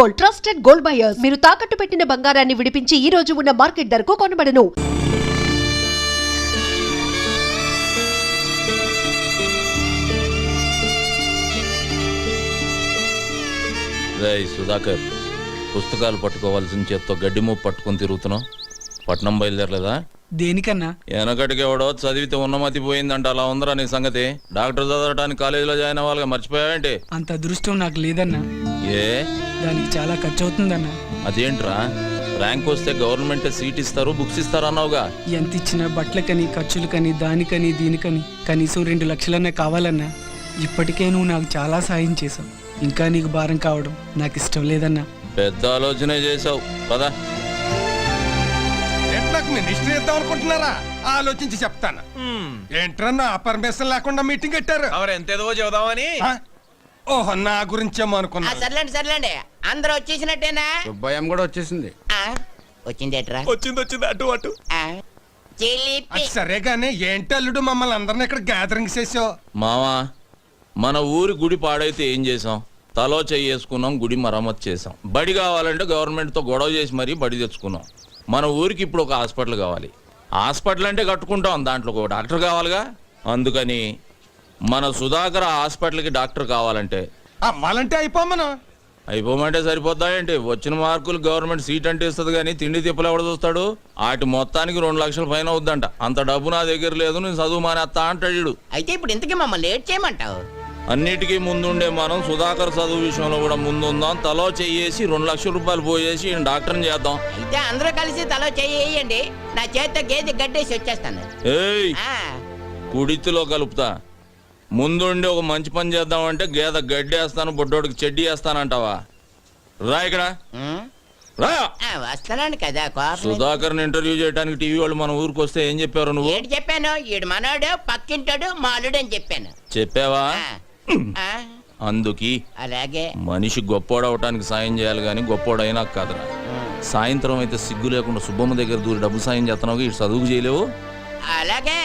Gold trusted gold buyers. మీరు తాకట్టు పెట్టిన బంగారాన్ని విడిపించి ఈ రోజు ఉన్న మార్కెట్ ధరకు కొనబడను. రేయ్ సుధాకర్ పుస్తకాలు పట్టుకోవాల్సిన చేత్తో గడ్డి మూపు పట్టుకొని తిరుగుతున్నావు? పట్నం బయలుదేరలేదా? దేనికన్నా? వెనకటికి ఎవడో చదివితే ఉన్నమతి పోయిందంట. అలా ఉందరా నీ సంగతి. డాక్టర్ చదవడానికి కాలేజీలో జాయిన్ అవ్వాలిగా. మర్చిపోయావేంటి? అంత అదృష్టం నాకు లేదన్నా. ఏ? దానికి చాలా ఖర్చు అవుతుందన్నా అదేంట్రా? ర్యాంక్ వస్తే గవర్నమెంట్ సీట్ ఇస్తారు బుక్స్ ఇస్తారు అన్నావుగా ఎంత ఇచ్చినా బట్టలకని ఖర్చులకని దానికని దీనికని కనీసం రెండు లక్షలన్నా కావాలన్నా ఇప్పటికే నువ్వు నాకు చాలా సాయం చేసావు ఇంకా నీకు భారం కావడం నాకు ఇష్టం లేదన్నా. పెద్ద ఆలోచనే చేసావు ఎట్లకు మినిస్టర్ ఇద్దాం అనుకుంటున్నారా? ఆలోచించి చెప్తాను. ఏంట్రా నా పర్మిషన్ లేకుండా మీటింగ్ పెట్టారు ఎవరు ఎంతేదో చెబుదామని? ఓహో నా గురించేమో ఆ, అనుకున్నా సర్లేండి సర్లేండి. అందరూ వచ్చేసినట్టేనా? భయం కూడా వచ్చేసింది. ఆ, వచ్చిందేట్రా వచ్చింది వచ్చింది అటు అటు. సరే గానీ ఏంటి అల్లుడు మమ్మల్ని అందరిని ఇక్కడ గ్యాదరింగ్ చేసావు? మావా మన ఊరి గుడి పాడైతే ఏం చేసాం? తలో చేసుకున్నాం గుడి మరమ్మతు చేసాం. బడి కావాలంటే గవర్నమెంట్తో గొడవ చేసి మరీ బడి తెచ్చుకున్నాం. మన ఊరికి ఇప్పుడు ఒక హాస్పిటల్ కావాలి. హాస్పిటల్ అంటే కట్టుకుంటాం దాంట్లో ఒక డాక్టర్ కావాలిగా. అందుకని మన సుధాకర్ హాస్పిటల్కి డాక్టర్ కావాలంటే. అవ్వాలంటే అయిపోమను. అయిపోమంటే సరిపోద్దా ఏంటి? వచ్చిన మార్కులు గవర్నమెంట్ సీట్ అంటే ఇస్తుంది కానీ తిండి తిప్పలు ఎవడ చూస్తాడు? వాటి మొత్తానికి రెండు లక్షల పైన అవుద్దంట. అంత డబ్బు నా దగ్గర లేదు నేను చదువు మానేస్తా అంటాడు. అయితే ఇప్పుడు ఇంతకీ మమ్మల్ని లేట్ చేయమంటావు? అన్నిటికీ ముందుండే మనం సుధాకర్ చదువు విషయంలో కూడా ముందుందాం. తలో చెయ్యేసి రెండు లక్షల రూపాయలు పోయేసి ఈయన డాక్టర్ని చేద్దాం. అయితే అందరూ కలిసి తల చేయండి నా చేత్తో గేదె గడ్డేసి వచ్చేస్తాను. ఏయ్! కుడితిలో కలుపుతా. ముందుండి ఒక మంచి పని చేద్దామంటే గేద గడ్డేస్తాను బొడ్డోడికి చెడ్డి వేస్తానంటావా? రా ఇక్కడ. రా. వస్తున్నాను కదా సుధాకర్ని ఇంటర్వ్యూ చేయడానికి టీవీ వాళ్ళు మన ఊరికి వస్తే ఏం చెప్పారు నువ్వు? చెప్పాను? ఈడు మనోడు పక్కింటాడు మాలుడు అని చెప్పాను. చెప్పావా? అందుకి అలాగే. మనిషి గొప్పోడవటానికి సాయం చేయాలి కానీ గొప్పోడైనా కాదురా. సాయంత్రం అయితే సిగ్గు లేకుండా సుబ్బమ్మ దగ్గర దూరి డబ్బు సాయం చేస్తున్నావు ఇటు చదువుకు చేయలేవు? అలాగే.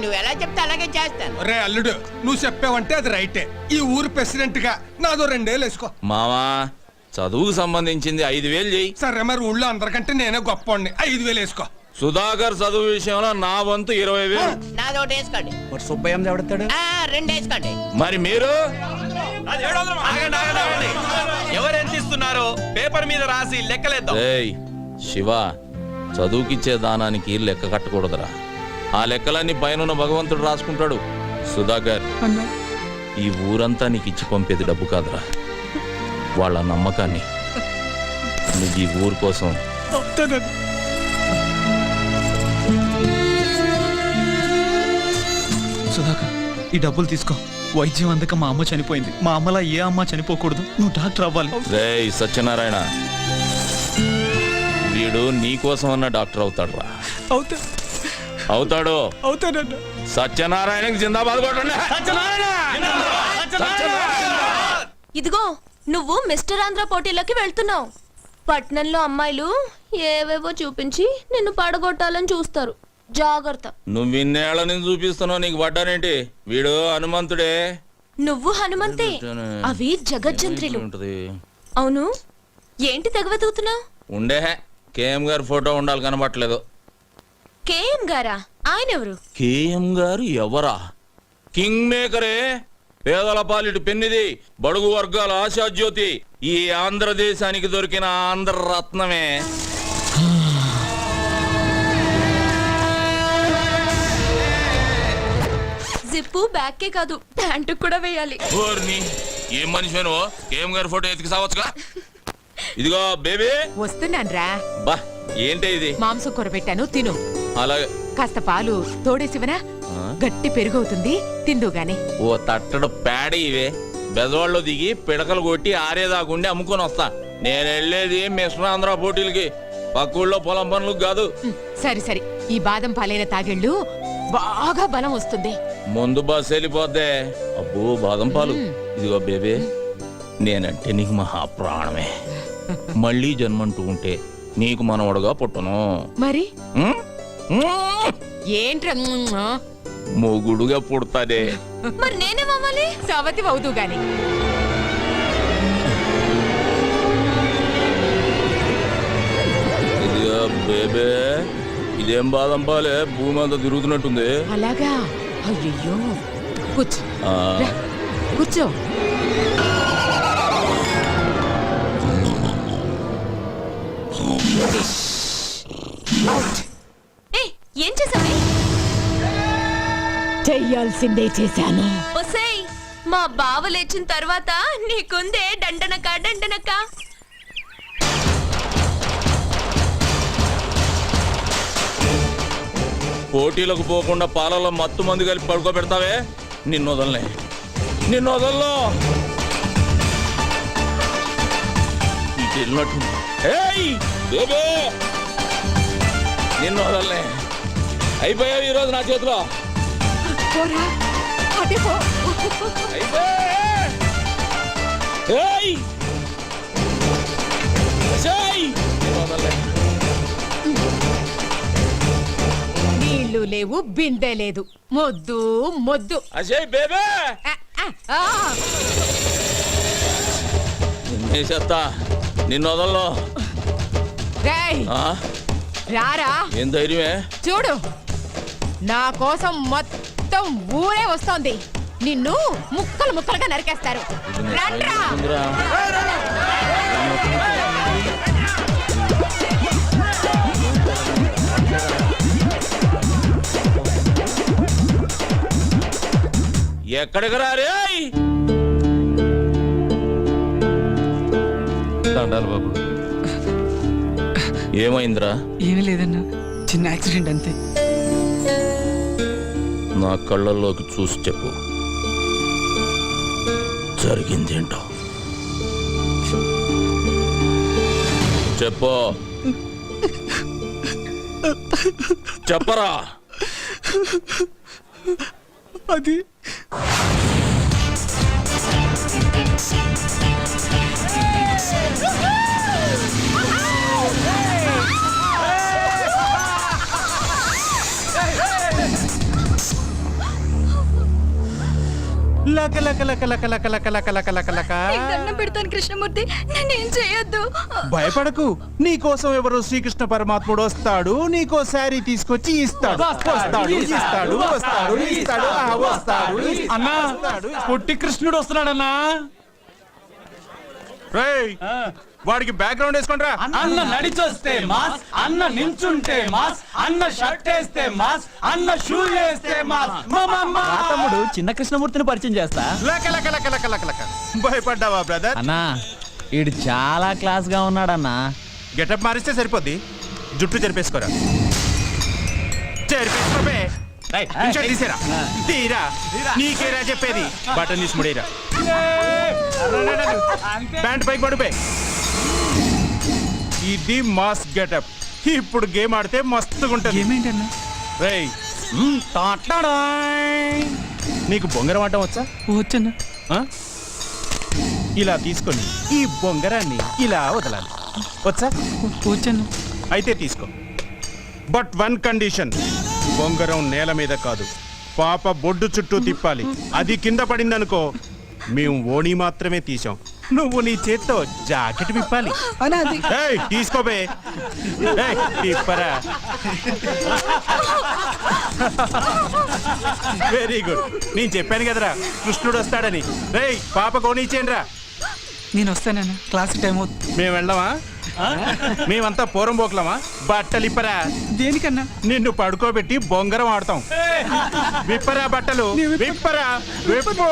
నువ్వు ఎలా చెప్తే అలాగే చేస్తాను. రే అల్లుడు నువ్వు చెప్పావంటే అది రైటే. ఈ ఊరు ప్రెసిడెంట్గా నాదో రెండేళ్ళు వేసుకో. మావా చదువుకు సంబంధించింది ఐదు వేలు చేయి. సరే మరి ఊళ్ళో అందరికంటే నేనే గొప్ప ఐదు వేలు వేసుకో. సుధాకర్ చదువు విషయంలో నా వంతు ఇరవై వేలు. నాది ఒకటి వేసుకోండి. మరి సుబ్బయ్యం ఎవడతాడు రెండు వేసుకోండి. మరి మీరు? ఆగండి, ఆగండి, ఆగండి. ఎవరు ఎంత ఇస్తున్నారో పేపర్ మీద రాసి లెక్కలేద్దాం. శివ చదువుకిచ్చే దానానికి లెక్క కట్టకూడదురా. ఆ లెక్కలన్నీ పైన భగవంతుడు రాసుకుంటాడు సుధాకర్. అన్నా ఈ ఊరంతా నీకు ఇచ్చి పంపేది డబ్బు కాదురా. వాళ్ళ నమ్మకాన్ని. నువ్వు ఈ ఊరు కోసం. సుధాకర్ ఈ డబ్బులు తీసుకో. వైద్యం అందక మా అమ్మ చనిపోయింది. మా అమ్మలా ఏ అమ్మ చనిపోకూడదు? నువ్వు డాక్టర్ అవ్వాలి. రేయ్ సత్యనారాయణ. వీడు నీ కోసం అన్న డాక్టర్ అవుతాడు రా అవుతా. అవుతాడు. అవుతానన్నా సత్యనారాయణకి జిందాబాద్ కొట్టండి. ఇదిగో నువ్వు మిస్టర్ ఆంధ్ర పోటీలోకి వెళ్తున్నావు. పట్నంలో అమ్మాయిలు ఏవేవో చూపించి నిన్ను పడగొట్టాలని చూస్తారు. జాగ్రత్త. నువ్వు ఇన్నేళ్ళ నుంచి చూపిస్తున్నావు నీకు పడ్డానేంటి వీడు హనుమంతుడే. నువ్వు హనుమంతే. అవి జగజ్జంత్రులు. ఉంటది. అవును. ఏంటి తెగవెతుకుతున్నావు ఉండే కేఎం గారి ఫోటో ఉండాలి కనబట్టలేదు. కేఎం గారా? ఆయన ఎవరు? కేఎం గారు ఎవరా? కింగ్ మేకరే. పేదల పాలిటి పెన్నిది బడుగు వర్గాల ఆశాజ్యోతి. ఈ ఆంధ్రదేశానికి దొరికిన ఆంధ్ర రత్నమే జిప్పు బ్యాక్కే కాదు. ప్యాంటు కూడా వేయాలి. ఓర్ని ఏం మనిషి కేఎం గారి ఫోటో ఎతికి సావచ్చుగా? ఇదిగో బేబీ వస్తున్నాన్రా. బా ఏంటి ఇది? మాంసం కూర పెట్టాను తిను. అలాగే. కాస్త పాలు తోడేసివనా? గట్టి పెరుగవుతుంది తిందు గాని. ఓ తట్టడు పేడ ఇవే. బెదవాళ్ళు దిగి పిడకలు కొట్టి ఆరేదాకుండి అమ్ముకొని వస్తా. నేను వెళ్ళేది మిశ్ర ఆంధ్ర పోటీలకి. పక్కూళ్ళో పొలం పనులకు కాదు. సరి సరి. ఈ బాదం పాలైన తాగెళ్ళు బాగా బలం వస్తుంది. ముందు బస్ వెళ్ళిపోతే అబ్బో బాదం పాలు. ఇదిగో బేబే నేనంటే నీకు మహా ప్రాణమే మళ్ళీ జన్మంటూ ఉంటే నీకు మనవడగా పుట్టను. మరి? ఏంట్రా మొగుడుగా పుడతాదే మరి నేనేమవ్వాలి సవతి అవుతూ గాని. ఇదిగో బేబే ఇదేం బాదం పాలే? భూమి అంతా తిరుగుతున్నట్టుంది. అలాగా? అయ్యయ్యో. కూర్చో. రా, కూర్చో. ఏ ఏం చేసావే చెయ్యాల్సిందే చేశాను. ఒసేయ్ మా బావ లేచిన తర్వాత నీకుందే దండనక దండనక. పోటీలకు పోకుండా పాలలో మత్తు మందు కలిపి పడుకోబెడతావే? నిన్ను వదలనే. నిన్ను వదల్లో. నిన్ను వదలనే. అయిపోయావు ఈరోజు నా చేతిలో. అయిపోయా. లేవు బిందె లేదు. మొద్దు మొద్దు. అజయ్ బేబే! ఆ, ఆ, ఆ. నిన్నే చేస్తా నిన్ను వదలను రేయ్ ఆ? రారా? ఏం ధైర్యమే? చూడు నా కోసం మొత్తం ఊరే వస్తోంది. నిన్ను ముక్కలు ముక్కలుగా నరికేస్తారు. రండ్రా. ఎక్కడికి రారే దండాలు బాబు. ఏమైందిరా? ఏమీ లేదన్నా. చిన్న యాక్సిడెంట్ అంతే. నా కళ్ళల్లోకి చూసి చెప్పు. జరిగిందేంటో. చెప్పు. చెప్పరా? అది లక లక లక లక లక లక లక లక లక లక. నీకు దండం పెడతాను కృష్ణమూర్తి. నేనేం చేయొద్దు. భయపడకు. నీ కోసం ఎవరు శ్రీకృష్ణ పరమాత్ముడు వస్తాడు. నీకో శారీ తీసుకొచ్చి ఇస్తాడు. వస్తాడు ఇస్తాడు వస్తాడు ఇస్తాడు ఆ, వస్తాడు అన్నా పొట్టి కృష్ణుడు వస్తున్నాడన్నా. వాడికి బ్యాక్గ్రౌండ్ వేసుకుంట్రా అన్న నడిచొస్తే మాస్ అన్న నించుంటే మాస్ అన్న షర్ట్ వేస్తే మాస్ అన్న షూ వేస్తే మాస్. తమ్ముడు చిన్న కృష్ణమూర్తిని పరిచయం చేస్తా. లక లక లక లక లక లక భయపడ్డావా బ్రదర్ అన్నా ఈడు చాలా క్లాస్గా ఉన్నాడన్నా. గెటప్ మారిస్తే సరిపోద్ది. జుట్టు చెరిపేసుకోరా. తీసేరా. తీరా. నీకేరా చెప్పేది. బటన్ తీసి ముడేరా. ప్యాంట్ పైకి పడిపోయి ఇది మాస్ గెటప్. ఇప్పుడు గేమ్ ఆడితే మస్తుగా ఉంటుంది ఏమేంటన్నా. నీకు బొంగరం ఆడటం వచ్చా? వచ్చన్నా. ఆ? ఇలా తీసుకొని ఈ బొంగరాన్ని ఇలా వదలాలి. వచ్చా? వచ్చన్నా. అయితే తీసుకో. But one condition. బొంగరం నేల మీద కాదు. పాప బొడ్డు చుట్టూ తిప్పాలి. అది కింద పడిందనుకో మేము ఓణి మాత్రమే తీసాం నువ్వు నీ చేత్తో జాకెట్ విప్పాలి. ఏయ్, తీసుకోబే. ఏయ్, తిప్పరా. వెరీ గుడ్ నేను చెప్పాను కదరా కృష్ణుడు వస్తాడని. రేయ్ పాప కోనిచ్చేయండి రా నేను వస్తానన్నా క్లాస్ టైం అవుతుంది. మేము వెళ్ళామా మేమంతా పూరం పోకలమా? బట్టలిప్పరా దేనికన్నా? నిన్ను పడుకోబెట్టి బొంగరం ఆడతాం. విప్పరా బట్టలు. విప్పరా. విప్పు.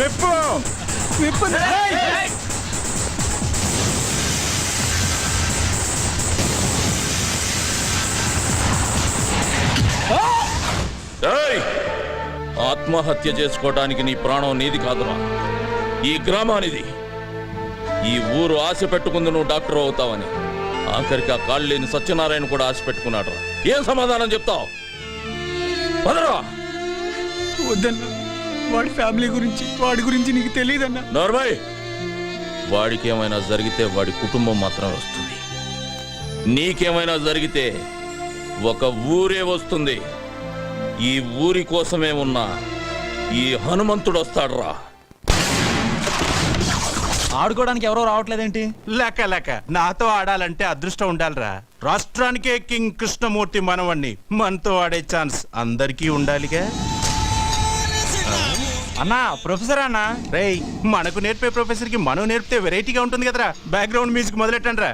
విప్పు. విప్పను. ఏయ్! ఆత్మహత్య చేసుకోవడానికి నీ ప్రాణం నీది కాదురా. ఈ గ్రామానిది. ఈ ఊరు ఆశ పెట్టుకుంది నువ్వు డాక్టర్ అవుతావని. ఆఖరికి ఆ కాళ్ళు లేని సత్యనారాయణ కూడా ఆశ పెట్టుకున్నాడు ఏం సమాధానం చెప్తావు? పదరా. వద్దన్నా. వాడి ఫ్యామిలీ గురించి వాడి గురించి నీకు తెలియదన్నా నోర్మయ్ వాడికి ఏమైనా జరిగితే వాడి కుటుంబం మాత్రమే వస్తుంది. నీకేమైనా జరిగితే ఒక ఊరే వస్తుంది. ఈ ఊరి కోసమే ఉన్న ఈ హనుమంతుడు వస్తాడురా. ఆడుకోవడానికి ఎవరో రావట్లేదేంటి? లెక్క లెక్క. నాతో ఆడాలంటే అదృష్టం ఉండాలిరా. రాష్ట్రానికే కింగ్ కృష్ణమూర్తి మనవణ్ణి మనతో ఆడే ఛాన్స్ అందరికీ ఉండాలిగా. అన్నా ప్రొఫెసర్ అన్నా. రేయ్ మనకు నేర్పే ప్రొఫెసర్కి మనం నేర్పితే వెరైటీగా ఉంటుంది కదరా. బ్యాక్గ్రౌండ్ మ్యూజిక్ మొదలెట్టండి రా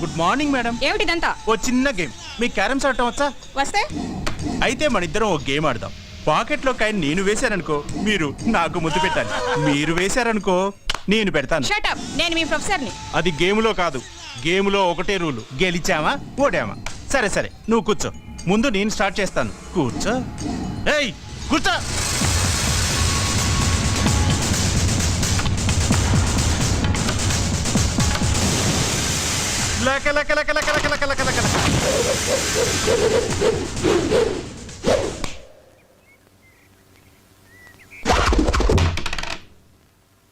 గుడ్ మార్నింగ్ మేడం ఏమిటిదంతా? ఓ చిన్న గేమ్. మీ క్యారమ్స్ ఆడటం వచ్చా? వస్తే? అయితే మన ఇద్దరం ఓ గేమ్ ఆడదాం. పాకెట్లో కాయని నేను వేశాననుకో మీరు నాకు ముద్దు పెట్టాలి. మీరు వేశారనుకో నేను పెడతాను. నేను మీ ప్రొఫెసర్ని. అది గేమ్లో కాదు. గేమ్లో ఒకటే రూలు. గెలిచామా? ఓడామా? సరే సరే. నువ్వు కూర్చో. ముందు నేను స్టార్ట్ చేస్తాను. కూర్చో. ఏయ్ కూర్చో. లక లక లక లక లక లక లక లక.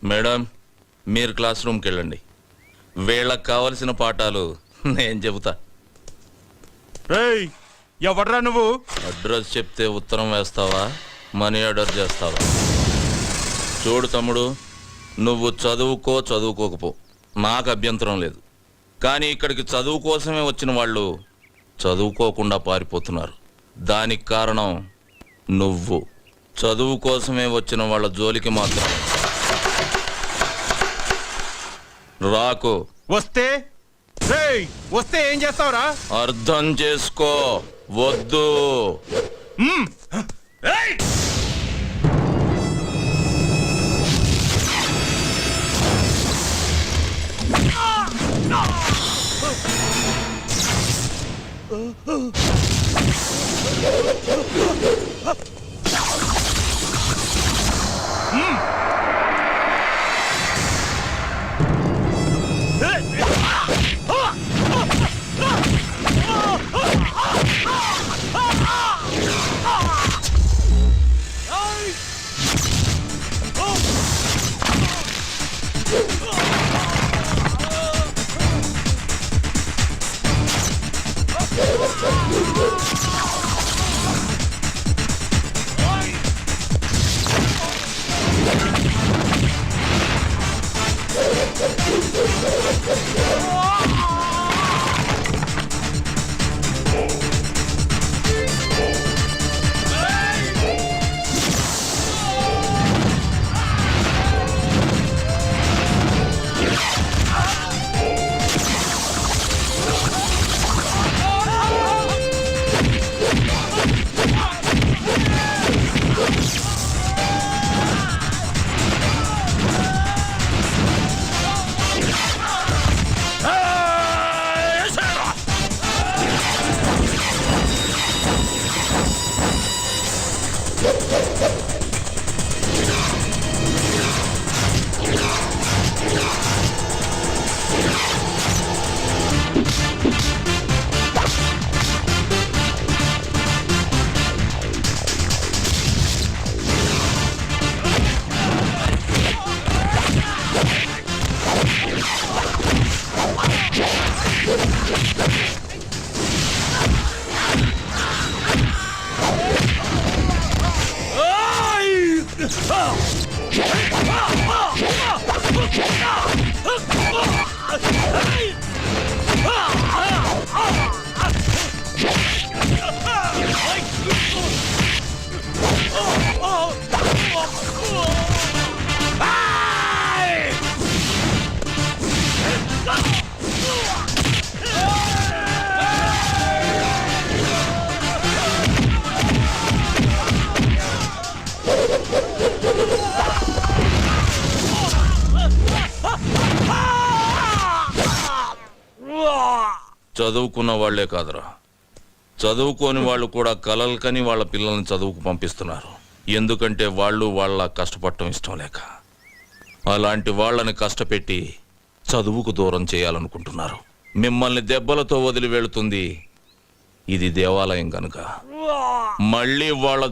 మేడం మీరు క్లాస్ రూమ్కి వెళ్ళండి. వీళ్ళకి కావలసిన పాఠాలు నేను చెబుతా. ఎవడ్రా నువ్వు? అడ్రస్ చెప్తే ఉత్తరం వేస్తావా? మనీ ఆర్డర్ చేస్తావా? చూడు తమ్ముడు నువ్వు చదువుకో చదువుకోకపో. నాకు అభ్యంతరం లేదు. కానీ ఇక్కడికి చదువు కోసమే వచ్చిన వాళ్ళు చదువుకోకుండా పారిపోతున్నారు. దానికి కారణం నువ్వు. చదువు కోసమే వచ్చిన వాళ్ళ జోలికి మాత్రం. రాకు. వస్తే? రేయ్ వస్తే ఏం చేస్తావురా? అర్థం చేసుకో. వద్దు. Uh, uh. చదువుకున్న వాళ్ళే కాదురా. చదువుకోని వాళ్ళు కూడా కలలు కని వాళ్ళ పిల్లల్ని చదువుకు పంపిస్తున్నారు. ఎందుకంటే వాళ్ళు వాళ్ళ కష్టపడటం ఇష్టం లేక. అలాంటి వాళ్ళని కష్టపెట్టి చదువుకు దూరం చేయాలనుకుంటున్నారు. మిమ్మల్ని దెబ్బలతో వదిలి వెళుతుంది ఇది దేవాలయం కనుక మళ్ళీ వాళ్ళ